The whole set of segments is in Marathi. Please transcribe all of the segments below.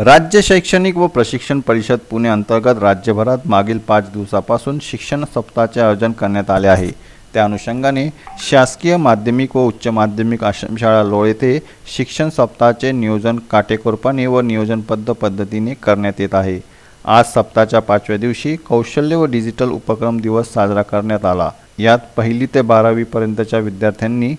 राज्य शैक्षणिक व प्रशिक्षण परिषद पुणे अंतर्गत राज्यभरात मागील पाच दिवसापासून शिक्षण सप्ताहाचे आयोजन करण्यात आले आहे. त्या अनुषंगाने शासकीय माध्यमिक व उच्च माध्यमिक आश्रमशाळा लोळ येथे शिक्षण सप्ताहाचे नियोजन काटेकोरपणे व नियोजनबद्ध पद्धतीने करण्यात येत आहे. आज सप्ताहाच्या पाचव्या दिवशी कौशल्य व डिजिटल उपक्रम दिवस साजरा करण्यात आला. यात पहिली ते बारावीपर्यंतच्या विद्यार्थ्यांनी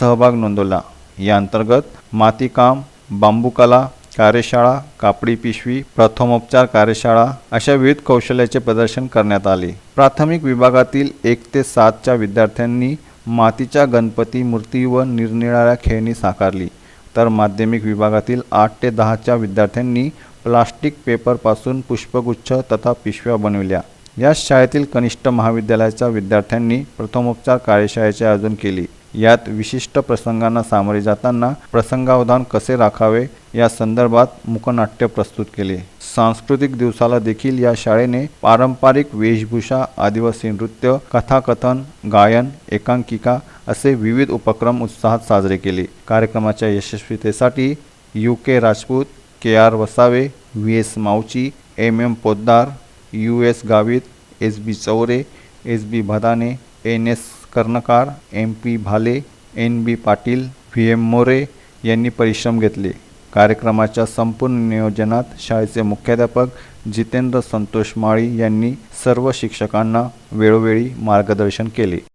सहभाग नोंदवला. या अंतर्गत मातीकाम बांबूकला कार्यशाळा कापडी पिशवी प्रथमोपचार कार्यशाळा अशा विविध कौशल्याचे प्रदर्शन करण्यात आले. प्राथमिक विभागातील एक ते सातच्या विद्यार्थ्यांनी मातीच्या गणपती मूर्ती व निरनिराळ्या खेळणी साकारली. तर माध्यमिक विभागातील आठ ते दहाच्या विद्यार्थ्यांनी प्लास्टिक पेपरपासून पुष्पगुच्छ तथा पिशव्या बनविल्या. या शाळेतील कनिष्ठ महाविद्यालयाच्या विद्यार्थ्यांनी प्रथमोपचार कार्यशाळेचे आयोजन केले. यात विशिष्ट प्रसंगांना सामोरे जाताना प्रसंगावधान कसे राखावे या संदर्भात मुखनाट्य प्रस्तुत केले. सांस्कृतिक दिवसाला देखील या शाळेने पारंपरिक वेशभूषा आदिवासी नृत्य कथाकथन गायन एकांकिका असे विविध उपक्रम उत्साहात साजरे केले. कार्यक्रमाच्या यशस्वीतेसाठी U K Rajput K R Vasave V S Mauchi M M Poddar U S Gavit S B Chaure S B Bhadane N S Karnakar M P Bhale N B Patil V M More यांनी परिश्रम घेतले. कार्यक्रमाच्या संपूर्ण नियोजनात शाळेचे मुख्याध्यापक जितेंद्र संतोष माळी यांनी सर्व शिक्षकांना वेळोवेळी मार्गदर्शन केले.